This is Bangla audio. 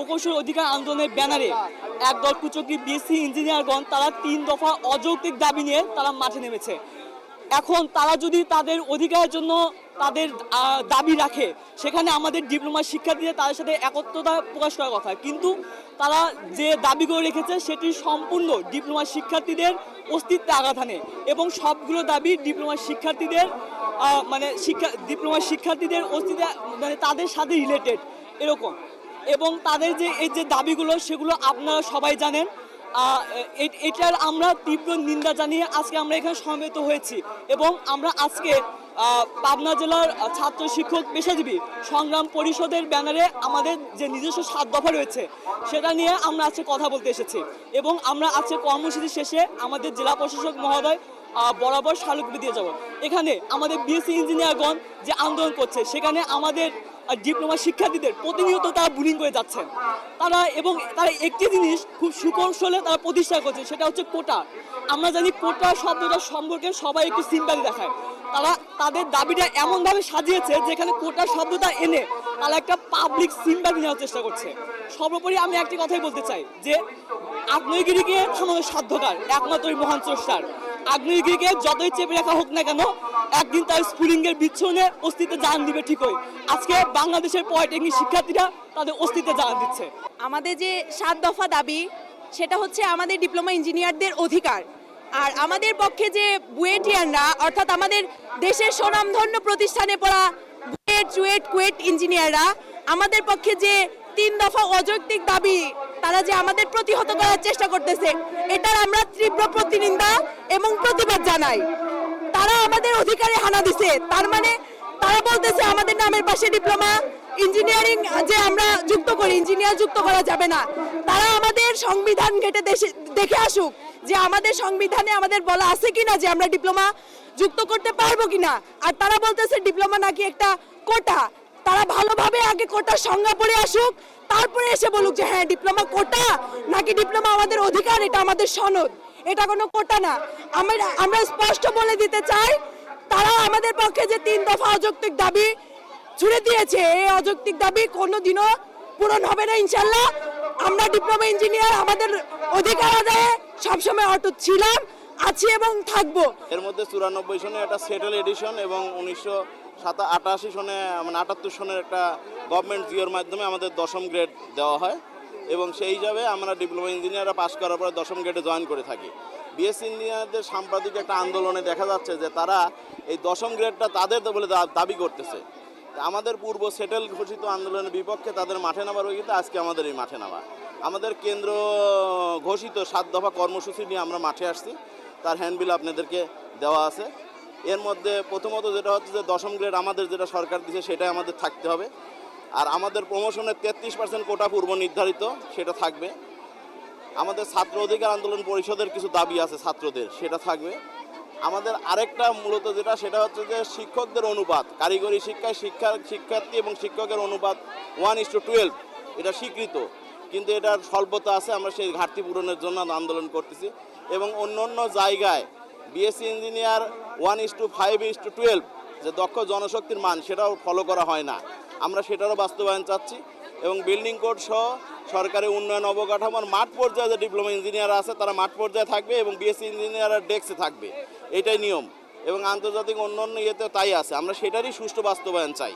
প্রকৌশল অধিকার আন্দোলনের ব্যানারে একদল কুচকি বিএসসি ইঞ্জিনিয়ারগণ তারা তিন দফা অযৌক্তিক দাবি নিয়ে তারা মাঠে নেমেছে। এখন তারা যদি তাদের অধিকারের জন্য তাদের দাবি রাখে, সেখানে আমাদের ডিপ্লোমা শিক্ষার্থীদের তাদের সাথে একত্রতা প্রকাশ করার কথা। কিন্তু তারা যে দাবি করে রেখেছে, সেটি সম্পূর্ণ ডিপ্লোমা শিক্ষার্থীদের অস্তিত্বে আঘাত হানে এবং সবগুলো দাবি ডিপ্লোমা শিক্ষার্থীদের মানে শিক্ষা, ডিপ্লোমা শিক্ষার্থীদের অস্তিত্বে মানে তাদের সাথে রিলেটেড এরকম। এবং তাদের যে, এই যে দাবিগুলো, সেগুলো আপনারা সবাই জানেন। এটার আমরা তীব্র নিন্দা জানিয়ে আজকে আমরা এখানে সমবেত হয়েছি এবং আমরা আজকে পাবনা জেলার ছাত্র শিক্ষক পেশাজীবী সংগ্রাম পরিষদের ব্যানারে আমাদের যে নিজস্ব সাত দফা রয়েছে, সেটা নিয়ে আমরা আজকে কথা বলতে এসেছি। এবং আমরা আজকে কর্মসূচি শেষে আমাদের জেলা প্রশাসক মহোদয় বরাবর স্মারকলিপি দিয়ে যাব। এখানে আমাদের বিএসসি ইঞ্জিনিয়ারগণ যে আন্দোলন করছে, সেখানে আমাদের ডিপ্লোমা শিক্ষার্থীদের প্রতিনিয়ত তারা বুলিং করে যাচ্ছেন। তারা এবং তারা একটি জিনিস খুব সুকৌশলে তারা প্রতিষ্ঠা করছে, সেটা হচ্ছে কোটা আমরা জানি কোটা শব্দটা সম্পর্কে সবাই একটু সিম্পালি দেখায়। তারা তাদের দাবিটা এমনভাবে সাজিয়েছে, যেখানে কোটা শব্দটা এনে তারা একটা পাবলিক সিম্পালি নেওয়ার চেষ্টা করছে। সর্বোপরি আমি একটি কথাই বলতে চাই, যে আগ্নেয়গিরিকে থামানোর সাধ্যকার, একমাত্র মহান স্রষ্টার। আগ্নেয়গিরিকে যতই চেপে রাখা হোক না কেন, একদিন তার স্ফুলিঙ্গের বিচ্ছনে অস্তিত্বে জান দিবে ঠিকই। আজকে বাংলাদেশের পলিটেকনিক শিক্ষার্থীরা তাদের অস্তিত্বে জান দিচ্ছে। আমাদের যে সাত দফা দাবি, সেটা হচ্ছে আমাদের ডিপ্লোমা ইঞ্জিনিয়ারদের অধিকার। আর আমাদের পক্ষে যে বুয়েটিয়ানরা, অর্থাৎ আমাদের দেশের সুনামধন্য প্রতিষ্ঠানে পড়া বুয়েট, চুয়েট, কুয়েট ইঞ্জিনিয়াররা, আমাদের পক্ষে যে তিন দফা অযৌক্তিক দাবি, তারা যে আমাদের প্রতিহত করার চেষ্টা করতেছে, এটার আমরা তীব্র প্রতিনিন্দা এবং প্রতিবাদ জানাই। তারা আমাদের অধিকারে হানা দিছে। তার মানে তারা বলতেছে, আমাদের নামের পাশে ডিপ্লোমা ইঞ্জিনিয়ারিং যে আমরা যুক্ত করি ইঞ্জিনিয়ার যুক্ত করা যাবে না। তারা আমাদের সংবিধান ঘেটে দেশে, দেখে আসুক যে আমাদের সংবিধানে আমাদের বলা আছে কিনা যে আমরা ডিপ্লোমা যুক্ত করতে পারব কিনা। আর তারা বলতেছে ডিপ্লোমা নাকি একটা কোটা। তারা ভালোভাবে আগে কোটার সংজ্ঞা পড়ে আসুক, তারপরে এসে বলুক যে হ্যাঁ ডিপ্লোমা কোটা নাকি ডিপ্লোমা আমাদের অধিকার, এটা আমাদের সনদ। এটা কোনো কোটা না। আমরা আমরা স্পষ্ট বলে দিতে চাই তারা আমাদের পক্ষে যে তিন দফা অযৌক্তিক দাবি ছুড়ে দিয়েছে, এই অযৌক্তিক দাবি কোনোদিনও পূরণ হবে না ইনশাল্লাহ। আমরা ডিপ্লোমা ইঞ্জিনিয়ার, আমাদের অধিকার আদায়ে সবসময় অটুট ছিলাম, আছি এবং থাকব। এর মধ্যে চুরানব্বই সনে একটা সেটেল এডিশন এবং উনিশশো সাতা, আটাশি সনে মানে আটাত্তর সনের একটা গভর্নমেন্ট জিওর মাধ্যমে আমাদের দশম গ্রেড দেওয়া হয়। এবং সেই হিসাবে আমরা ডিপ্লোমা ইঞ্জিনিয়াররা পাশ করার পরে দশম গ্রেডে জয়েন করে থাকি। বিএসসি ইঞ্জিনিয়ারদের সাম্প্রতিক একটা আন্দোলনে দেখা যাচ্ছে যে তারা এই দশম গ্রেডটা তাদের বলে দাবি করতেছে। আমাদের পূর্ব সেটেল ঘোষিত আন্দোলনের বিপক্ষে তাদের মাঠে নামার কিন্তু আজকে আমাদের এই মাঠে নামা। আমাদের কেন্দ্র ঘোষিত সাত দফা কর্মসূচি নিয়ে আমরা মাঠে আসছি। তার হ্যান্ডবিল আপনাদেরকে দেওয়া আছে। এর মধ্যে প্রথমত যেটা হচ্ছে যে দশম গ্রেড আমাদের যেটা সরকার দিছে সেটাই আমাদের থাকতে হবে। আর আমাদের প্রমোশনের তেত্রিশ পার্সেন্ট কোটা পূর্ব নির্ধারিত, সেটা থাকবে। আমাদের ছাত্র অধিকার আন্দোলন পরিষদের কিছু দাবি আছে ছাত্রদের, সেটা থাকবে। আমাদের আরেকটা মূলত যেটা, সেটা হচ্ছে যে শিক্ষকদের অনুপাত, কারিগরি শিক্ষায় শিক্ষার শিক্ষার্থী এবং শিক্ষকের অনুপাত ওয়ান ইস টু টুয়েলভ এটা স্বীকৃত। কিন্তু এটার স্বল্পতা আছে, আমরা সেই ঘাটতি পূরণের জন্য আন্দোলন করতেছি। এবং অন্য অন্য জায়গায় BSc engineer one is to five is to twelve যে দক্ষ জনশক্তির মান, সেটাও ফলো করা হয় না। আমরা সেটারও বাস্তবায়ন চাচ্ছি এবং বিল্ডিং কোড সহ সরকারি উন্নয়ন অবকাঠামোর মাঠ পর্যায়ে যে ডিপ্লোমা ইঞ্জিনিয়ার আছে, তারা মাঠ পর্যায়ে থাকবে এবং বিএসসি ইঞ্জিনিয়ারের ডেস্কে থাকবে। এটাই নিয়ম এবং আন্তর্জাতিক অন্য অন্য ইয়েতে তাই আছে। আমরা সেটারই সুষ্ঠু বাস্তবায়ন চাই।